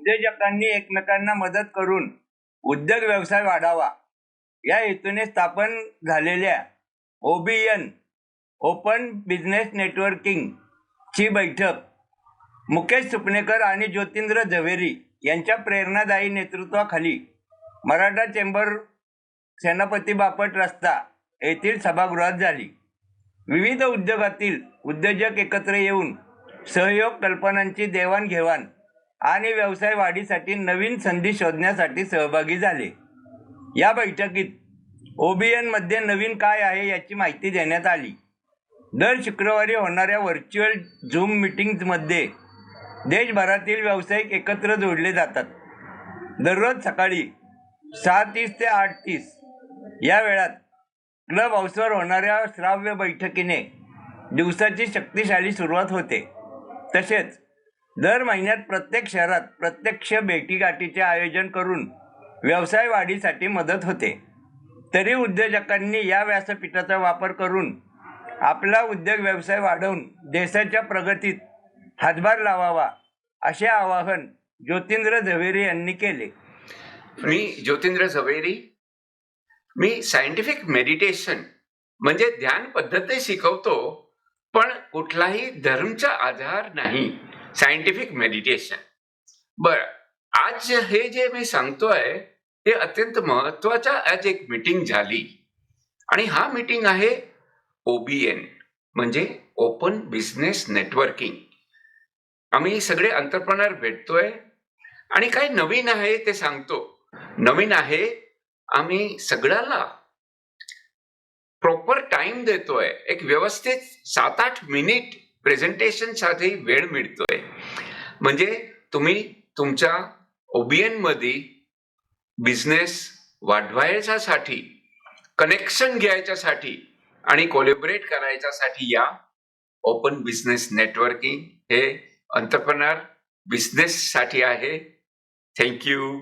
उद्योजकांनी एकमेकांना मदत करून उद्योग व्यवसाय वाढावा. या हेतूने स्थापन झालेल्या ओबीएन ओपन बिझनेस नेटवर्किंग ची बैठक मुकेश सुपणेकर आणि ज्योतिंद्र झवेरी यांच्या प्रेरणादायी नेतृत्वाखाली मराठा चेंबर सेनापती बापट रस्ता येथील सभागृहात झाली. विविध उद्योगातील उद्योजक एकत्र येऊन सहयोग कल्पनांची देवाणघेवाण आणि व्यवसाय वाढीसाठी नवीन संधी शोधण्यासाठी सहभागी झाले. या बैठकीत ओबीएनमध्ये नवीन काय आहे याची माहिती देण्यात आली. दर शुक्रवारी होणाऱ्या व्हर्च्युअल झूम मीटिंग्जमध्ये देशभरातील व्यावसायिक एकत्र जोडले जातात. दररोज सकाळी सहा तीस ते आठ तीस या वेळात क्लब हाऊसवर होणाऱ्या श्राव्य बैठकीने दिवसाची शक्तिशाली सुरुवात होते. तसेच दर महिन्यात प्रत्येक शहरात प्रत्यक्ष भेटीगाठीचे आयोजन करून व्यवसाय वाढीसाठी मदत होते. तरी उद्योजकांनी या व्यासपीठाचा वापर करून आपला उद्योग व्यवसाय वाढवून देशाच्या प्रगतीत हातभार लावावा असे आवाहन ज्योतिंद्र झवेरी यांनी केले. मी ज्योतिंद्र झवेरी मी सायंटिफिक मेडिटेशन म्हणजे ध्यान पद्धती शिकवतो पण कुठलाही धर्मचा आधार नाही. Scientific meditation. बर आज हे जे मी सांगतोय ते अत्यंत महत्त्वाच्या आज एक मीटिंग झाली. आणि हा मीटिंग आहे ओबीएन म्हणजे ओपन बिझनेस नेटवर्किंग. आम्ही सगळे अंतरप्रणार भेटतोय. आणि काय नवीन आहे ते सांगतो. नवीन आहे आम्ही सगळ्याला प्रॉपर टाइम देतोय. एक व्यवस्थित सात आठ मिनिट प्रेझेंटेशनसाठी वेळ मिळतोय. म्हणजे तुम्ही तुमच्या ओबीएनमध्ये बिझनेस वाढवायच्यासाठी कनेक्शन घ्यायच्यासाठी आणि कोलॅबरेट करायच्यासाठी या ओपन बिझनेस नेटवर्किंग हे अंतरप्रनर बिझनेससाठी आहे. थँक्यू